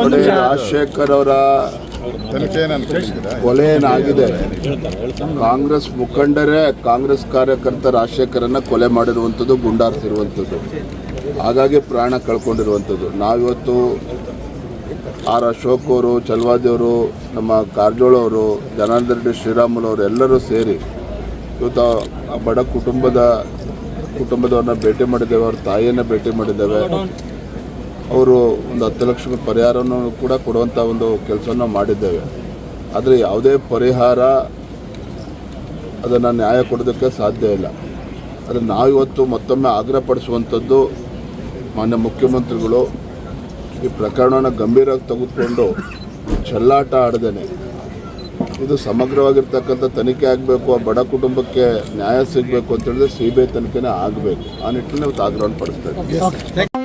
ರಾಜಶೇಖರ್ ಅವರ ಕೊಲೆ ಏನಾಗಿದೆ ಕಾಂಗ್ರೆಸ್ ಮುಖಂಡರೇ ಕಾಂಗ್ರೆಸ್ ಕಾರ್ಯಕರ್ತ ರಾಜಶೇಖರನ್ನ ಕೊಲೆ ಮಾಡಿರುವಂಥದ್ದು ಗುಂಡಾರಿಸಿರುವಂಥದ್ದು. ಹಾಗಾಗಿ ಪ್ರಾಣ ಕಳ್ಕೊಂಡಿರುವಂಥದ್ದು. ನಾವಿವತ್ತು ಆರ್ ಅಶೋಕ್ ಅವರು ಚಲವಾದಿ ಅವರು ನಮ್ಮ ಕಾರಜೋಳ ಅವರು ಜನಾರ್ದನ್ ರೆಡ್ಡಿ ಶ್ರೀರಾಮುಲು ಅವರು ಎಲ್ಲರೂ ಸೇರಿ ಇವತ್ತು ಆ ಬಡ ಕುಟುಂಬದ ಕುಟುಂಬದವ್ರನ್ನ ಭೇಟಿ ಮಾಡಿದ್ದೇವೆ ಅವ್ರ ತಾಯಿಯನ್ನು ಭೇಟಿ ಮಾಡಿದ್ದೇವೆ. ಅವರು ಒಂದು ಹತ್ತು ಲಕ್ಷ ಪರಿಹಾರವನ್ನು ಕೂಡ ಕೊಡುವಂಥ ಒಂದು ಕೆಲಸವನ್ನು ಮಾಡಿದ್ದೇವೆ. ಆದರೆ ಯಾವುದೇ ಪರಿಹಾರ ಅದನ್ನು ನ್ಯಾಯ ಕೊಡೋದಕ್ಕೆ ಸಾಧ್ಯ ಇಲ್ಲ. ಆದರೆ ನಾವಿವತ್ತು ಮತ್ತೊಮ್ಮೆ ಆಗ್ರಹಪಡಿಸುವಂಥದ್ದು ಮಾನ್ಯ ಮುಖ್ಯಮಂತ್ರಿಗಳು ಈ ಪ್ರಕರಣವನ್ನು ಗಂಭೀರವಾಗಿ ತೆಗೆದುಕೊಂಡು ಚೆಲ್ಲಾಟ ಆಡದೇನೆ. ಇದು ಸಮಗ್ರವಾಗಿರ್ತಕ್ಕಂಥ ತನಿಖೆ ಆಗಬೇಕು, ಆ ಬಡ ಕುಟುಂಬಕ್ಕೆ ನ್ಯಾಯ ಸಿಗಬೇಕು ಅಂತ ಹೇಳಿದ್ರೆ ಸಿ ಬಿ ಐ ತನಿಖೆನೇ ಆಗಬೇಕು. ಆ ನಿಟ್ಟಿನಲ್ಲಿ ಇವತ್ತು ಆಗ್ರಹವನ್ನು ಪಡಿಸ್ತಾ